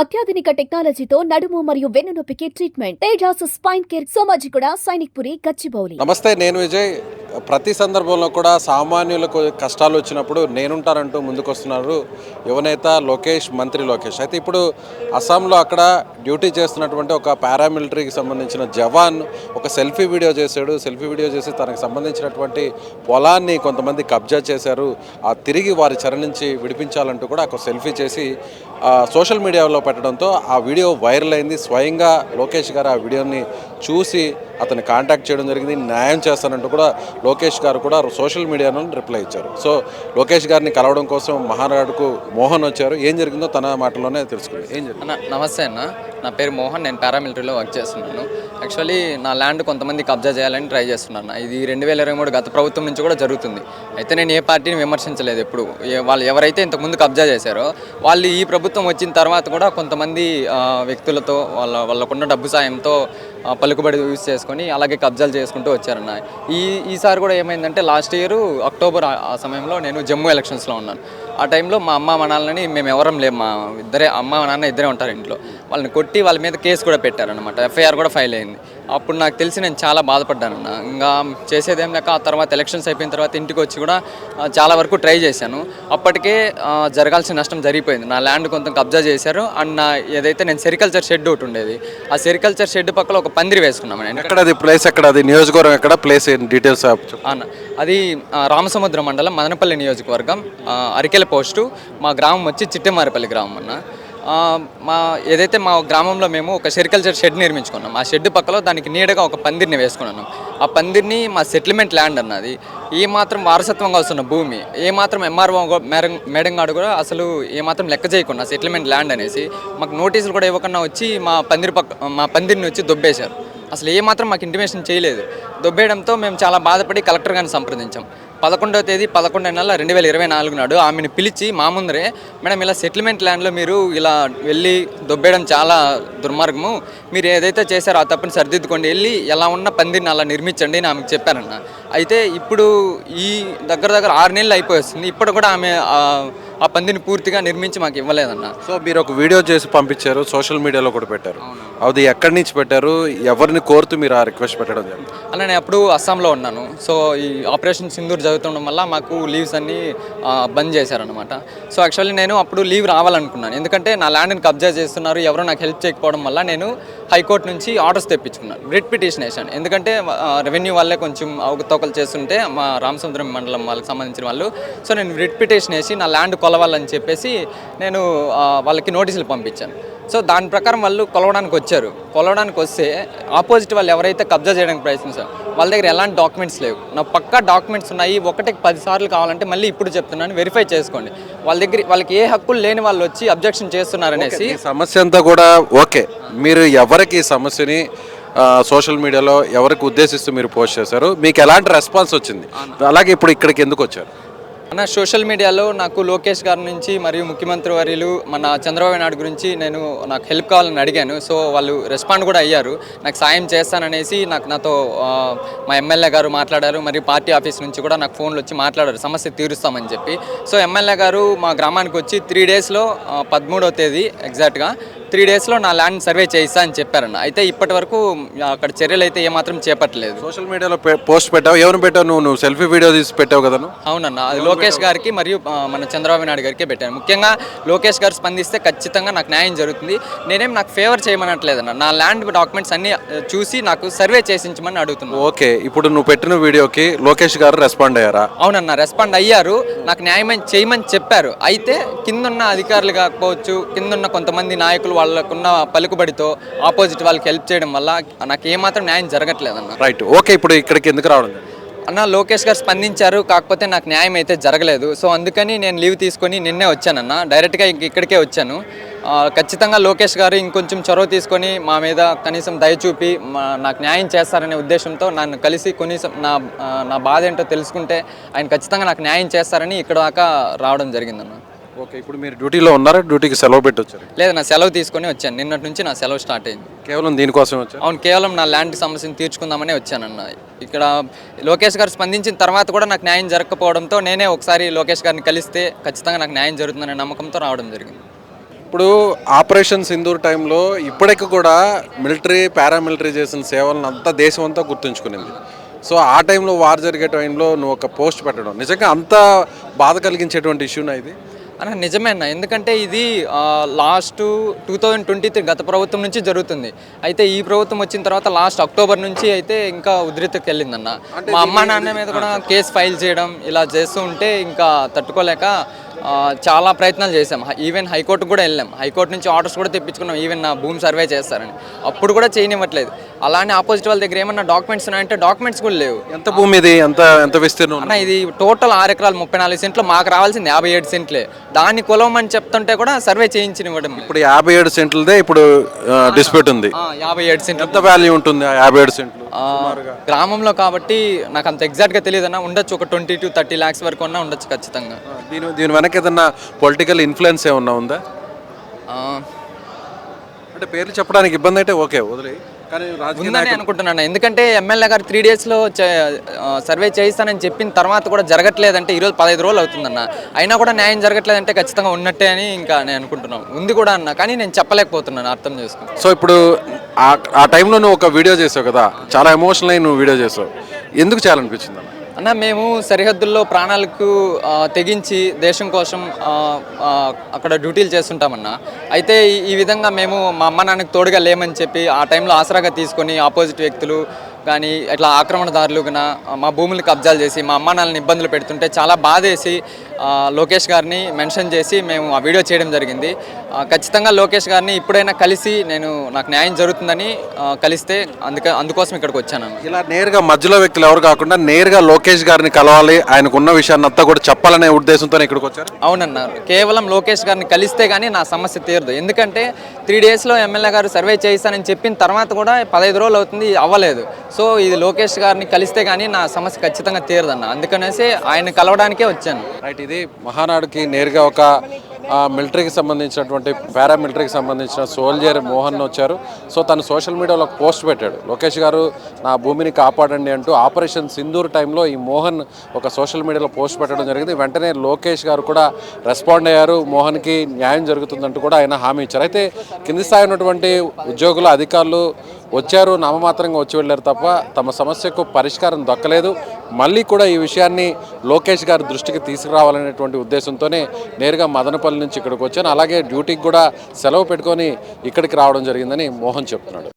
అత్యాధునిక టెక్నాలజీతో నడుము మరియు వెన్నునొప్పికి treatment Tejas spine care Somajiguda Sainik Puri Gachibowli. నమస్తే నేను విజయ్. ప్రతి సందర్భంలో కూడా సామాన్యులకు కష్టాలు వచ్చినప్పుడు నేనుంటానంటూ ముందుకొస్తున్నారు యువనేత లోకేష్ మంత్రి లోకేష్. అయితే ఇప్పుడు అస్సాంలో అక్కడ డ్యూటీ చేస్తున్నటువంటి ఒక పారామిలిటరీకి సంబంధించిన జవాన్ ఒక సెల్ఫీ వీడియో చేశాడు. సెల్ఫీ వీడియో చేసి తనకు సంబంధించినటువంటి పొలాన్ని కొంతమంది కబ్జా చేశారు. ఆ తిరిగి వారి చెర నుంచి విడిపించాలంటూ కూడా ఒక సెల్ఫీ చేసి సోషల్ మీడియాలో పెట్టడంతో ఆ వీడియో వైరల్ అయింది. స్వయంగా లోకేష్ గారు ఆ వీడియోని చూసి అతన్ని కాంటాక్ట్ చేయడం జరిగింది న్యాయం చేస్తానంటూ కూడా లోకేష్ గారు కూడా సోషల్ మీడియాలో రిప్లై ఇచ్చారు. సో లోకేష్ గారిని కలవడం కోసం మహానాడుకు మోహన్ వచ్చారు. ఏం జరిగిందో తన మాటలోనే తెలుసుకుంది. ఏం జరిగింది? నమస్తే అన్న. నా పేరు మోహన్. నేను పారామిలిటరీలో వర్క్ చేస్తున్నాను. యాక్చువల్లీ నా ల్యాండ్ కొంతమంది కబ్జా చేయాలని ట్రై చేస్తున్నాను. ఇది రెండు వేల ఇరవై మూడు గత ప్రభుత్వం నుంచి కూడా జరుగుతుంది. అయితే నేను ఏ పార్టీని విమర్శించలేదు ఎప్పుడు. వాళ్ళు ఎవరైతే ఇంతకుముందు కబ్జా చేశారో వాళ్ళు ఈ ప్రభుత్వం వచ్చిన తర్వాత కూడా కొంతమంది వ్యక్తులతో వాళ్ళ వాళ్ళకున్న డబ్బు సాయంతో పలుకుబడి యూజ్ చేసుకొని అలాగే కబ్జాలు చేసుకుంటూ వచ్చారన్న. ఈ ఈసారి కూడా ఏమైందంటే లాస్ట్ ఇయర్ అక్టోబర్ ఆ- సమయంలో నేను జమ్మూ ఎలక్షన్స్లో ఉన్నాను. ఆ టైంలో మా అమ్మ మా నాన్నని మేము ఎవరం లేము మా ఇద్దరే అమ్మ మా నాన్న ఇద్దరే ఉంటారు ఇంట్లో. వాళ్ళని కొట్టి వాళ్ళ మీద కేసు కూడా పెట్టారనమాట ఎఫ్ఐఆర్ కూడా ఫైల్ అయింది. అప్పుడు నాకు తెలిసి నేను చాలా బాధపడ్డానన్న ఇంకా చేసేదేం లేక ఆ తర్వాత ఎలక్షన్స్ అయిపోయిన తర్వాత ఇంటికి వచ్చి కూడా చాలా వరకు ట్రై చేశాను. అప్పటికే జరగాల్సిన నష్టం జరిగిపోయింది. నా ల్యాండ్ కొంత కబ్జా చేశారు. అండ్ నా ఏదైతే నేను సెరికల్చర్ షెడ్ ఒకటి ఉండేది ఆ సెరికల్చర్ షెడ్ పక్కన ఒక పందిరి వేసుకున్నాను నేను. ఎక్కడ అది ప్లేస్ ఎక్కడ? అది నియోజకవర్గం ఎక్కడ? Place details. అన్న అది రామసముద్రం మండలం మదనపల్లి నియోజకవర్గం అరికెల పోస్టు మా గ్రామం వచ్చి చిట్టమారపల్లి గ్రామం అన్న. మా ఏదైతే మా గ్రామంలో మేము ఒక సెరికల్చర్ షెడ్ నిర్మించుకున్నాం. ఆ షెడ్ పక్కలో దానికి నీడగా ఒక పందిరిని వేసుకున్నాం ఆ పందిరిని మా సెటిల్మెంట్ ల్యాండ్ అన్నది. ఏ మాత్రం వారసత్వంగా వస్తున్న భూమి. ఏ మాత్రం ఎంఆర్ఓ మేడం మేడం గారు కూడా అసలు ఏ మాత్రం లెక్క చేయకుండా సెటిల్మెంట్ ల్యాండ్ అనేసి మాకు నోటీసులు కూడా ఇవ్వకుండా వచ్చి మా పందిరి పక్క మా పందిరిని వచ్చి దొబ్బేశారు. అసలు ఏ మాత్రం మాకు ఇంటిమేషన్ చేయలేదు. దొబ్బేయడంతో మేము చాలా బాధపడి కలెక్టర్ గారిని సంప్రదించాం. పదకొండవ తేదీ పదకొండవ నెల రెండు వేల ఇరవై నాలుగు నాడు ఆమెను పిలిచి మా ముందరే మేడం ఇలా సెటిల్మెంట్ ల్యాండ్లో మీరు ఇలా వెళ్ళి దొబ్బేయడం చాలా దుర్మార్గము. మీరు ఏదైతే చేశారో ఆ తప్పుని సరిదిద్దుకోండి. వెళ్ళి ఎలా ఉన్న పందిరిని అలా నిర్మించండి అని ఆమెకు చెప్పారన్న. అయితే ఇప్పుడు ఈ దగ్గర దగ్గర ఆరు నెలలు అయిపోతుంది ఇప్పుడు కూడా ఆమె ఆ- పందిని పూర్తిగా నిర్మించి మాకు ఇవ్వలేదన్న. సో మీరు ఒక వీడియో చేసి పంపించారు సోషల్ మీడియాలో కూడా పెట్టారు. అది ఎక్కడి నుంచి పెట్టారు? ఎవరిని కోరుతూ మీరు ఆ రిక్వెస్ట్ పెట్టడం జరిగింది? అలా నేను అప్పుడు అస్సాంలో ఉన్నాను. సో ఈ ఆపరేషన్ సింధూర్ జరుగుతుండడం వల్ల మాకు లీవ్స్ అన్నీ బంద్ చేశారనమాట సో యాక్చువల్లీ నేను అప్పుడు లీవ్ రావాలనుకున్నాను. ఎందుకంటే నా ల్యాండ్ని కబ్జా చేస్తున్నారు ఎవరో నాకు హెల్ప్ చేయకపోవడం వల్ల నేను హైకోర్టు నుంచి ఆర్డర్స్ తెప్పించుకున్నాను. రిట్ పిటిషన్ వేసాను ఎందుకంటే రెవెన్యూ వాళ్ళే కొంచెం అవకతవకలు చేస్తుంటే మా రామసముద్రం మండలం వాళ్ళకి సంబంధించిన వాళ్ళు. సో నేను రిట్ పిటిషన్ వేసి నా ల్యాండ్ కొలవాలని చెప్పేసి నేను వాళ్ళకి నోటీసులు పంపించాను. సో దాని ప్రకారం వాళ్ళు కొలవడానికి వచ్చారు. కొలవడానికి వస్తే ఆపోజిట్ వాళ్ళు ఎవరైతే కబ్జా చేయడానికి ప్రయత్నించారు వాళ్ళ దగ్గర ఎలాంటి డాక్యుమెంట్స్ లేవు. నా పక్కా డాక్యుమెంట్స్ ఉన్నాయి ఒకటికి పది సార్లు కావాలంటే మళ్ళీ ఇప్పుడు చెప్తున్నాను వెరిఫై చేసుకోండి. వాళ్ళ దగ్గర వాళ్ళకి ఏ హక్కులు లేని వాళ్ళు వచ్చి అబ్జెక్షన్ చేస్తున్నారనేసి సమస్య అంతా కూడా ఓకే. మీరు ఎవరికి ఈ సమస్యని సోషల్ మీడియాలో ఎవరికి ఉద్దేశిస్తూ మీరు పోస్ట్ చేశారు? మీకు ఎలాంటి రెస్పాన్స్ వచ్చింది? అలాగే ఇప్పుడు ఇక్కడికి ఎందుకు వచ్చారు? అన్న సోషల్ మీడియాలో నాకు లోకేష్ గారి నుంచి మరియు ముఖ్యమంత్రి వర్యులు మన చంద్రబాబు నాయుడు గురించి నేను నాకు హెల్ప్ కావాలని అడిగాను. సో వాళ్ళు రెస్పాండ్ కూడా అయ్యారు. నాకు సాయం చేస్తాననేసి నాకు నాతో మా ఎమ్మెల్యే గారు మాట్లాడారు. మరియు పార్టీ ఆఫీస్ నుంచి కూడా నాకు ఫోన్లు వచ్చి మాట్లాడారు. సమస్య తీరుస్తామని చెప్పి. సో ఎమ్మెల్యే గారు మా గ్రామానికి వచ్చి త్రీ డేస్లో పదమూడవ తేదీ ఎగ్జాక్ట్గా త్రీ డేస్లో నా ల్యాండ్ సర్వే చేయిస్తా అని చెప్పారన్న. అయితే ఇప్పటి వరకు అక్కడ చర్యలు అయితే ఏమాత్రం చేపట్టలేదు. సోషల్ మీడియాలో పోస్ట్ పెట్టావు. ఎవరిని పెట్టావు? నువ్వు నువ్వు సెల్ఫీ వీడియో తీసి పెట్టావు కదా అవునన్న. అది లోకేష్ గారికి మరియు మన చంద్రబాబు నాయుడు గారికి పెట్టాను. ముఖ్యంగా లోకేష్ గారు స్పందిస్తే ఖచ్చితంగా నాకు న్యాయం జరుగుతుంది. నేనేం నాకు ఫేవర్ చేయమనట్లేదన్న. నా ల్యాండ్ డాక్యుమెంట్స్ అన్ని చూసి నాకు సర్వే చేసించమని అడుగుతున్నాను ఓకే. ఇప్పుడు నువ్వు పెట్టిన వీడియోకి లోకేష్ గారు రెస్పాండ్ అయ్యారా? అవునన్న. రెస్పాండ్ అయ్యారు. నాకు న్యాయం చేయమని చెప్పారు. అయితే కిందున్న అధికారులు కాకపోవచ్చు కిందున్న కొంతమంది నాయకులు వాళ్ళకున్న పలుకుబడితో ఆపోజిట్ వాళ్ళకి హెల్ప్ చేయడం వల్ల నాకు ఏమాత్రం న్యాయం జరగట్లేదన్న రైట్ ఓకే ఇప్పుడు ఇక్కడికి ఎందుకు రావడం? అన్న లోకేష్ గారు స్పందించారు కాకపోతే నాకు న్యాయం అయితే జరగలేదు. సో అందుకని నేను లీవ్ తీసుకొని నిన్నే వచ్చానన్న డైరెక్ట్గా ఇంక ఇక్కడికే వచ్చాను. ఖచ్చితంగా లోకేష్ గారు ఇంకొంచెం చొరవ తీసుకొని మా మీద కనీసం దయ చూపి మా నాకు న్యాయం చేస్తారనే ఉద్దేశంతో నన్ను కలిసి కనీసం నా నా బాధ ఏంటో తెలుసుకుంటే ఆయన ఖచ్చితంగా నాకు న్యాయం చేస్తారని ఇక్కడ దాకా రావడం జరిగిందన్న. ఓకే ఇప్పుడు మీరు డ్యూటీలో ఉన్నారా? డ్యూటీకి సెలవు పెట్టి వచ్చారు? లేదు నా సెలవు తీసుకొని వచ్చాను. నిన్నటి నుంచి నా సెలవు స్టార్ట్ అయింది. కేవలం దీనికోసం వచ్చారు? అవును కేవలం నా ల్యాండ్ సమస్యను తీర్చుకుందామనే వచ్చానన్న ఇక్కడ లోకేష్ గారు స్పందించిన తర్వాత కూడా నాకు న్యాయం జరగకపోవడంతో నేనే ఒకసారి లోకేష్ గారిని కలిస్తే ఖచ్చితంగా నాకు న్యాయం జరుగుతుందనే నమ్మకంతో రావడం జరిగింది. ఇప్పుడు ఆపరేషన్ సింధూర్ టైంలో ఇప్పటికి కూడా మిలిటరీ పారామిలిటరీ చేసిన సేవలను అంతా దేశం అంతా గుర్తుంచుకునింది. సో ఆ టైంలో వార్ జరిగే టైంలో నువ్వు ఒక పోస్ట్ పెట్టడం. నిజంగా అంత బాధ కలిగించేటువంటి ఇష్యూనా ఇది? అన్న నిజమే అన్న. ఎందుకంటే ఇది last two thousand twenty three గత ప్రభుత్వం నుంచి జరుగుతుంది. అయితే ఈ ప్రభుత్వం వచ్చిన తర్వాత లాస్ట్ అక్టోబర్ నుంచి అయితే ఇంకా ఉధృతికి వెళ్ళిందన్న మా అమ్మ నాన్న మీద కూడా కేసు ఫైల్ చేయడం ఇలా చేస్తూ ఉంటే ఇంకా తట్టుకోలేక చాలా ప్రయత్నాలు చేసాం ఈవెన్ హైకోర్టుకు కూడా వెళ్ళాం. హైకోర్టు నుంచి ఆర్డర్స్ కూడా తెప్పించుకున్నాం. ఈవెన్ నా భూమి సర్వే చేస్తారని. అప్పుడు కూడా చేయనివ్వట్లేదు. అలానే ఆపోజిట్ వాళ్ళ దగ్గర ఏమన్నా డాక్యుమెంట్స్ ఉన్నాయంటే డాక్యుమెంట్స్ కూడా లేవు. ఎంత భూమి ఇది? ఎంత ఎంత విస్తీర్ణం? అన్న ఇది టోటల్ ఆరు ఎకరాలు ముప్పై నాలుగు సెంట్లు మాకు రావాల్సింది యాభై ఏడు సెంట్లే. దాన్ని కొలవమని చెప్తుంటే కూడా సర్వే చేయించనివ్వడం. ఇప్పుడు యాభై ఏడు సెంట్లదే ఇప్పుడు డిస్ప్యూట్ ఉంది. యాభై ఏడు సెంట్లు. ఎంత వాల్యూ ఉంటుంది యాభై ఏడు సెంట్లు? గ్రామంలో కాబట్టి నాకు అంత ఎగ్జాక్ట్గా తెలియదు అన్న. ఉండొచ్చు ఒక ట్వంటీ టు థర్టీ ల్యాక్స్ వరకు ఉన్నా ఉండొచ్చు ఖచ్చితంగా. దీని దీని వెనక ఏదన్నా పొలిటికల్ ఇన్ఫ్లుయెన్స్ ఏమన్నా ఉందా? అంటే పేర్లు చెప్పడానికి ఇబ్బంది అయితే ఓకే వదిలే ఉందని అనుకుంటున్నాను. ఎందుకంటే ఎమ్మెల్యే గారు త్రీ డేస్లో సర్వే చేయిస్తానని చెప్పిన తర్వాత కూడా జరగట్లేదంటే ఈరోజు పదహైదు రోజులు అవుతుందన్న. అయినా కూడా న్యాయం జరగట్లేదంటే ఖచ్చితంగా ఉన్నట్టే అని ఇంకా నేను అనుకుంటున్నాను ఉంది కూడా అన్న కానీ నేను చెప్పలేకపోతున్నాను అర్థం చేసుకుని సో ఇప్పుడు ఆ ఆ టైంలో నువ్వు ఒక వీడియో చేసావు కదా చాలా ఎమోషనల్ అయి నువ్వు వీడియో చేసావు. ఎందుకు చేయాలనిపించింది అన్న? అన్న మేము సరిహద్దుల్లో ప్రాణాలకు తెగించి దేశం కోసం అక్కడ డ్యూటీలు చేస్తుంటామన్న. అయితే ఈ- విధంగా మేము మా అమ్మ నాన్నకు తోడుగా లేమని చెప్పి ఆ టైంలో ఆసరాగా తీసుకొని ఆపోజిట్ వ్యక్తులు కానీ ఇట్లా ఆక్రమణదారులు మా భూములు కబ్జాలు చేసి మా అమ్మ నాన్నని ఇబ్బందులు పెడుతుంటే చాలా బాధేసి లోకేష్ గారిని మెన్షన్ చేసి మేము ఆ వీడియో చేయడం జరిగింది. ఖచ్చితంగా లోకేష్ గారిని ఇప్పుడైనా కలిసి నేను నాకు న్యాయం జరుగుతుందని కలిస్తే అందుక అందుకోసం ఇక్కడికి వచ్చాను. ఇలా నేరుగా మధ్యలో వ్యక్తులు ఎవరు కాకుండా నేరుగా లోకేష్ గారిని కలవాలి ఆయనకున్న విషయాన్ని అంతా కూడా చెప్పాలనే ఉద్దేశంతో ఇక్కడికి వచ్చారు. అవునన్నారు. కేవలం లోకేష్ గారిని కలిస్తే కానీ నా సమస్య తీరదు. ఎందుకంటే త్రీ డేస్లో ఎమ్మెల్యే గారు సర్వే చేయిస్తానని చెప్పిన తర్వాత కూడా పదహైదు రోజులు అవుతుంది అవ్వలేదు. సో ఇది లోకేష్ గారిని కలిస్తే కానీ నా సమస్య ఖచ్చితంగా తీరదన్న. అందుకనేసి ఆయన కలవడానికే వచ్చాను. రైట్ ఇది మహానాడుకి నేరుగా ఒక మిలిటరీకి సంబంధించినటువంటి పారామిలిటరీకి సంబంధించిన సోల్జర్ మోహన్ వచ్చారు. సో తను సోషల్ మీడియాలో ఒక పోస్ట్ పెట్టాడు. లోకేష్ గారు నా భూమిని కాపాడండి అంటూ ఆపరేషన్ సింధూర్ టైంలో ఈ మోహన్ ఒక సోషల్ మీడియాలో పోస్ట్ పెట్టడం జరిగింది. వెంటనే లోకేష్ గారు కూడా రెస్పాండ్ అయ్యారు. మోహన్కి న్యాయం జరుగుతుందంటూ కూడా ఆయన హామీ ఇచ్చారు. అయితే కింది స్థాయి ఉన్నటువంటి ఉద్యోగులు అధికారులు వచ్చారు నామమాత్రంగా వచ్చి వెళ్ళారు తప్ప తమ సమస్యకు పరిష్కారం దక్కలేదు. మళ్ళీ కూడా ఈ విషయాన్ని లోకేష్ గారి దృష్టికి తీసుకురావాలనేటువంటి ఉద్దేశంతోనే నేరుగా మదనపల్లి నుంచి ఇక్కడికి వచ్చాను. అలాగే డ్యూటీకి కూడా సెలవు పెట్టుకొని ఇక్కడికి రావడం జరిగిందని మోహన్ చెప్తున్నాడు.